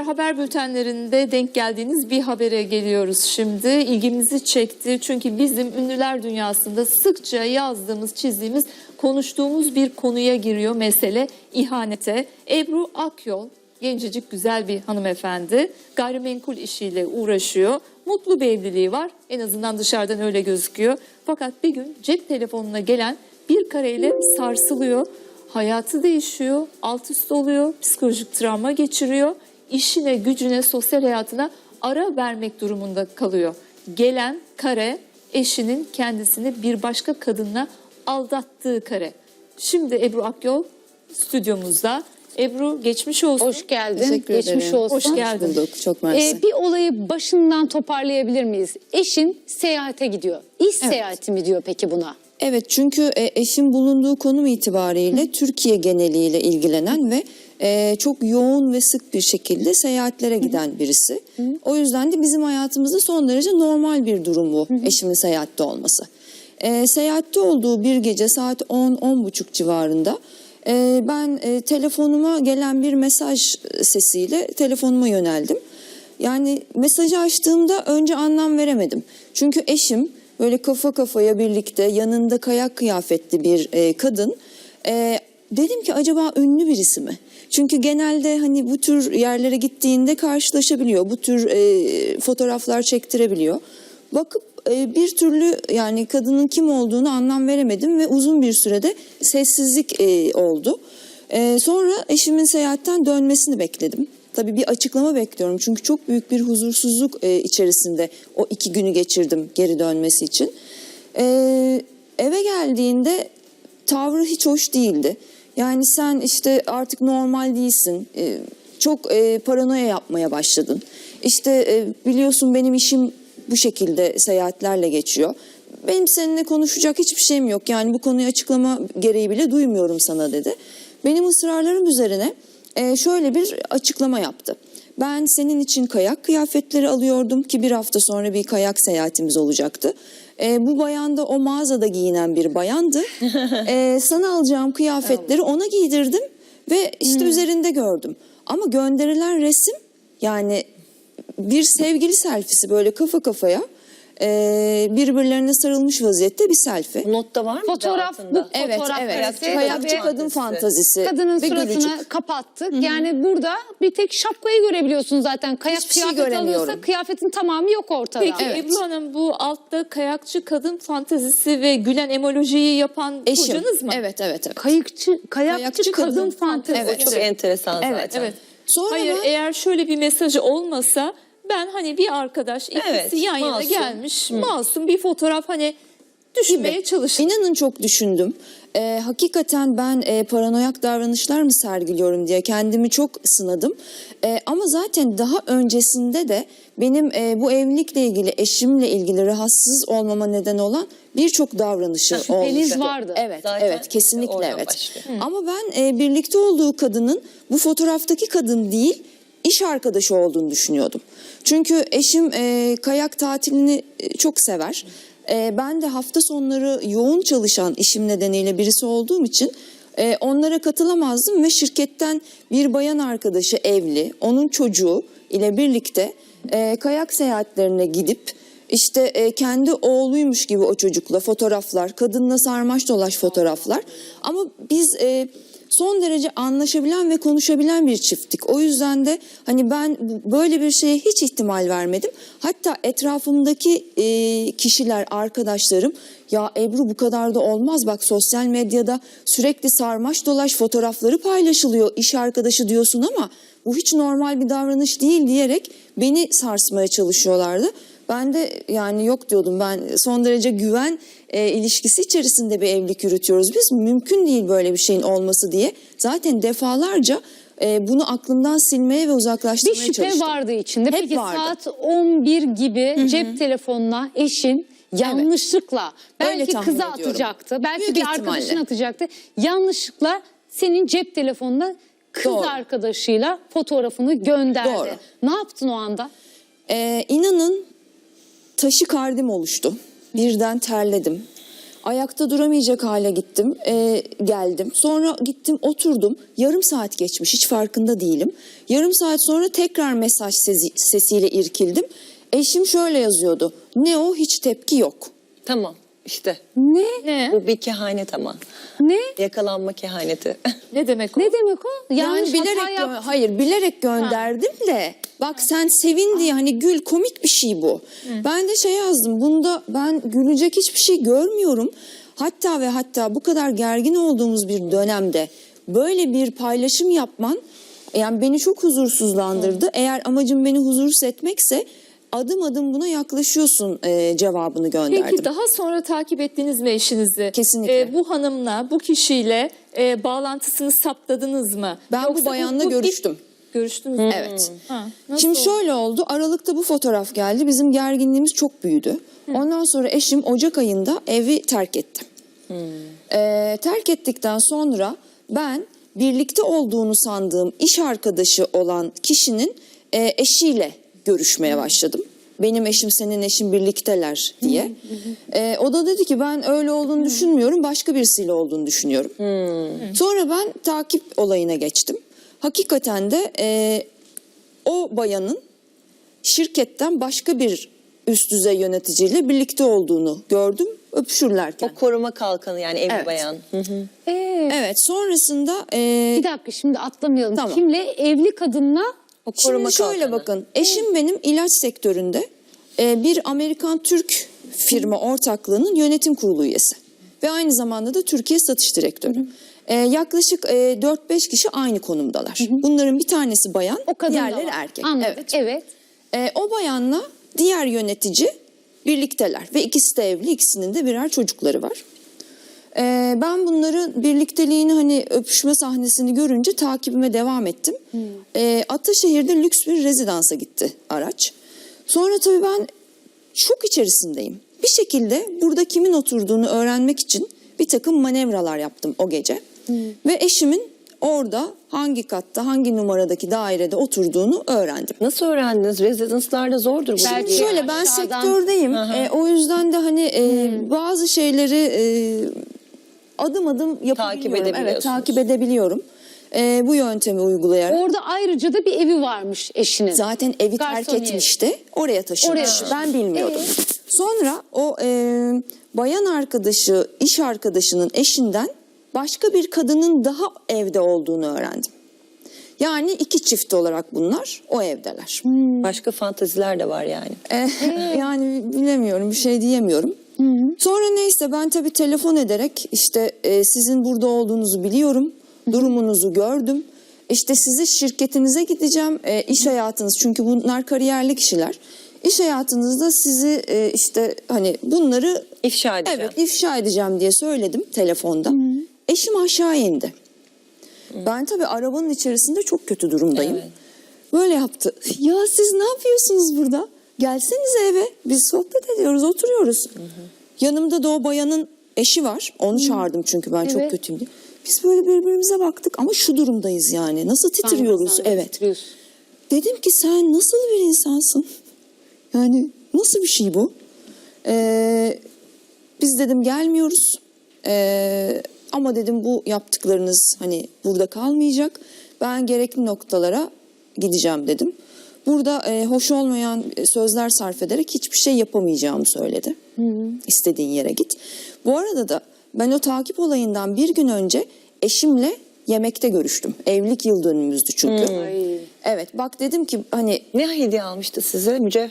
Haber bültenlerinde denk geldiğiniz bir habere geliyoruz şimdi. İlgimizi çekti çünkü bizim ünlüler dünyasında sıkça yazdığımız, çizdiğimiz, konuştuğumuz bir konuya giriyor mesele ihanete. Ebru Akyol, gencecik güzel bir hanımefendi, gayrimenkul işiyle uğraşıyor. Mutlu bir evliliği var, en azından dışarıdan öyle gözüküyor. Fakat bir gün cep telefonuna gelen bir kareyle sarsılıyor. Hayatı değişiyor, alt üst oluyor, psikolojik travma geçiriyor işine, gücüne, sosyal hayatına ara vermek durumunda kalıyor. Gelen kare eşinin kendisini bir başka kadınla aldattığı kare. Şimdi Ebru Akyol stüdyomuzda. Ebru geçmiş olsun. Hoş geldin. Teşekkür Geçmiş ederim. olsun. Hoş geldin. bulduk. Çok mersi. Ee, bir olayı başından toparlayabilir miyiz? Eşin seyahate gidiyor. İş seyahati mi diyor peki buna? Evet çünkü e, eşim bulunduğu konum itibariyle Türkiye geneliyle ilgilenen ve e, çok yoğun ve sık bir şekilde seyahatlere giden birisi. O yüzden de bizim hayatımızda son derece normal bir durum bu eşimin seyahatte olması. E, seyahatte olduğu bir gece saat 10-10.30 civarında e, ben e, telefonuma gelen bir mesaj sesiyle telefonuma yöneldim. Yani mesajı açtığımda önce anlam veremedim. Çünkü eşim böyle kafa kafaya birlikte yanında kayak kıyafetli bir e, kadın. E, dedim ki acaba ünlü birisi mi? Çünkü genelde hani bu tür yerlere gittiğinde karşılaşabiliyor. Bu tür e, fotoğraflar çektirebiliyor. Bakıp e, bir türlü yani kadının kim olduğunu anlam veremedim ve uzun bir sürede sessizlik e, oldu. E, sonra eşimin seyahatten dönmesini bekledim. Tabii bir açıklama bekliyorum çünkü çok büyük bir huzursuzluk e, içerisinde o iki günü geçirdim geri dönmesi için. E, eve geldiğinde tavrı hiç hoş değildi. Yani sen işte artık normal değilsin. E, çok e, paranoya yapmaya başladın. İşte e, biliyorsun benim işim bu şekilde seyahatlerle geçiyor. Benim seninle konuşacak hiçbir şeyim yok. Yani bu konuyu açıklama gereği bile duymuyorum sana dedi. Benim ısrarlarım üzerine şöyle bir açıklama yaptı. Ben senin için kayak kıyafetleri alıyordum ki bir hafta sonra bir kayak seyahatimiz olacaktı. E, bu bayan da o mağazada giyinen bir bayandı. E, sana alacağım kıyafetleri ona giydirdim ve işte üzerinde gördüm. Ama gönderilen resim yani bir sevgili selfisi böyle kafa kafaya e, birbirlerine sarılmış vaziyette bir selfie. Notta var mı? Fotoğraf bu Evet, fotoğraf evet. karesi Kayakçı kadın fantazisi. kadının ve suratını gülücük. kapattık. Yani burada bir tek şapkayı görebiliyorsun zaten. Kayak Hiçbir şey kıyafeti göremiyorum. alıyorsa kıyafetin tamamı yok ortada. Peki Evet. Ebru Hanım bu altta kayakçı kadın fantezisi ve gülen emojiyi yapan Eşim. kocanız mı? Evet, evet, evet. Kayıkçı, kayakçı, Kayakçı kadın, kadın fantezisi. Evet. Çok enteresan Evet, zaten. Evet. Sonra Hayır ben- eğer şöyle bir mesajı olmasa ben hani bir arkadaş ikisi Evet, yan yana masum. gelmiş masum bir fotoğraf hani düşmeye çalıştı. İnanın çok düşündüm. Ee, hakikaten ben e, paranoyak davranışlar mı sergiliyorum diye kendimi çok sınadım. Ee, ama zaten daha öncesinde de benim e, bu evlilikle ilgili, eşimle ilgili rahatsız olmama neden olan birçok davranışı şüpheniz olmuştu. vardı. Evet, Zaten evet kesinlikle evet. başlıyor. Ama ben e, birlikte olduğu kadının bu fotoğraftaki kadın değil, iş arkadaşı olduğunu düşünüyordum. Çünkü eşim e, kayak tatilini e, çok sever. E, ben de hafta sonları yoğun çalışan işim nedeniyle birisi olduğum için e, onlara katılamazdım ve şirketten bir bayan arkadaşı evli, onun çocuğu ile birlikte e, kayak seyahatlerine gidip işte e, kendi oğluymuş gibi o çocukla fotoğraflar, kadınla sarmaş dolaş fotoğraflar. Ama biz e, son derece anlaşabilen ve konuşabilen bir çifttik. O yüzden de hani ben böyle bir şeye hiç ihtimal vermedim. Hatta etrafımdaki e, kişiler, arkadaşlarım ya Ebru bu kadar da olmaz bak sosyal medyada sürekli sarmaş dolaş fotoğrafları paylaşılıyor. İş arkadaşı diyorsun ama bu hiç normal bir davranış değil diyerek beni sarsmaya çalışıyorlardı. Ben de yani yok diyordum ben son derece güven e, ilişkisi içerisinde bir evlilik yürütüyoruz biz. Mümkün değil böyle bir şeyin olması diye. Zaten defalarca e, bunu aklımdan silmeye ve Bir uzaklaştırmaya şüphe çalıştım. vardı içinde. Hep Peki vardı. saat 11 gibi cep telefonuna eşin yanlışlıkla belki kıza ediyorum. atacaktı. Belki Büyük bir ihtimalle. arkadaşına atacaktı. Yanlışlıkla senin cep telefonuna kız Doğru. arkadaşıyla fotoğrafını gönderdi. Doğru. Ne yaptın o anda? Ee, inanın taşı kardim oluştu. Birden terledim. Ayakta duramayacak hale gittim, e, geldim. Sonra gittim oturdum. Yarım saat geçmiş, hiç farkında değilim. Yarım saat sonra tekrar mesaj sesi- sesiyle irkildim. Eşim şöyle yazıyordu. Ne o hiç tepki yok. Tamam işte. Ne? Ne? Bu bir kehanet ama. Ne? Yakalanma kehaneti. Ne demek o? Ne demek o? Yani Yanlış bilerek hata gö- yaptın. hayır bilerek gönderdim de bak sen sevin diye hani gül komik bir şey bu. Ben de şey yazdım bunda ben gülecek hiçbir şey görmüyorum. Hatta ve hatta bu kadar gergin olduğumuz bir dönemde böyle bir paylaşım yapman yani beni çok huzursuzlandırdı. Eğer amacım beni huzursuz etmekse adım adım buna yaklaşıyorsun e, cevabını gönderdim. Peki daha sonra takip ettiniz mi eşinizi? Kesinlikle. Ee, bu hanımla, bu kişiyle e, bağlantısını saptadınız mı? Ben bu Yoksa bayanla ilk- görüştüm. Görüştünüz mü? Evet. Ha, Şimdi oldu? şöyle oldu. Aralıkta bu fotoğraf geldi. Bizim gerginliğimiz çok büyüdü. Ondan sonra eşim Ocak ayında evi terk etti. Ee, terk ettikten sonra ben birlikte olduğunu sandığım iş arkadaşı olan kişinin e, eşiyle görüşmeye başladım. Benim eşim senin eşin birlikteler diye. Ee, o da dedi ki ben öyle olduğunu düşünmüyorum başka birisiyle olduğunu düşünüyorum. Sonra ben takip olayına geçtim. Hakikaten de e, o bayanın şirketten başka bir üst düzey yöneticiyle birlikte olduğunu gördüm öpüşürlerken. O koruma kalkanı yani evli Evet. bayan. Hı hı. Ee, Evet sonrasında e, bir dakika şimdi atlamayalım. Tamam. Kimle? Evli kadınla O koruma şimdi şöyle kalkanı. bakın eşim benim ilaç sektöründe e, bir Amerikan Türk firma ortaklığının yönetim kurulu üyesi ve aynı zamanda da Türkiye satış direktörü. E, yaklaşık e, 4-5 kişi aynı konumdalar. Bunların bir tanesi bayan, o kadın diğerleri erkek. Anladık. Evet. Evet. E, o bayanla diğer yönetici birlikteler ve ikisi de evli, ikisinin de birer çocukları var. E, ben bunların birlikteliğini hani öpüşme sahnesini görünce takibime devam ettim. E, Ataşehir'de lüks bir rezidansa gitti araç. Sonra tabii ben şok içerisindeyim. Bir şekilde burada kimin oturduğunu öğrenmek için bir takım manevralar yaptım o gece. Ve eşimin orada hangi katta, hangi numaradaki dairede oturduğunu öğrendim. Nasıl öğrendiniz? Rezidanslarda zordur bu. Belki bilgi. Şöyle ben Aşağıdan- sektördeyim. E, o yüzden de hani e, bazı şeyleri e, adım adım yapabiliyorum. Evet, edebiliyorsunuz. takip edebiliyorum. E, bu yöntemi uygulayarak. Orada ayrıca da bir evi varmış eşinin. Zaten evi terk Garsoniye. etmişti. Oraya taşınmış. Oraya taşınmış. ben bilmiyordum. Sonra o e, bayan arkadaşı, iş arkadaşının eşinden başka bir kadının daha evde olduğunu öğrendim. Yani iki çift olarak bunlar o evdeler. Başka fantaziler de var yani. Eh, yani bilemiyorum bir şey diyemiyorum. Sonra neyse ben tabii telefon ederek işte e, sizin burada olduğunuzu biliyorum. Durumunuzu gördüm. İşte sizi şirketinize gideceğim. E, iş hayatınız çünkü bunlar kariyerli kişiler. İş hayatınızda sizi e, işte hani bunları İfşa edeceğim. Evet ifşa edeceğim diye söyledim telefonda. Eşim aşağı indi. Ben tabii arabanın içerisinde çok kötü durumdayım. Evet. Böyle yaptı. Ya siz ne yapıyorsunuz burada? Gelsenize eve. Biz sohbet ediyoruz, oturuyoruz. Yanımda da o bayanın eşi var. Onu çağırdım çünkü ben çok Evet. kötüyüm diye. Biz böyle birbirimize baktık ama şu durumdayız yani. Nasıl titriyoruz? Sen de Evet. titriyorsun. Dedim ki sen nasıl bir insansın? Yani nasıl bir şey bu? Ee, biz dedim gelmiyoruz. Ee, ama dedim bu yaptıklarınız hani burada kalmayacak. Ben gerekli noktalara gideceğim dedim. Burada e, hoş olmayan sözler sarf ederek hiçbir şey yapamayacağımı söyledi. İstediğin yere git. Bu arada da ben o takip olayından bir gün önce eşimle yemekte görüştüm. Evlilik yıl dönümümüzdü çünkü. Evet bak dedim ki hani Ne hediye almıştı size? Mücevher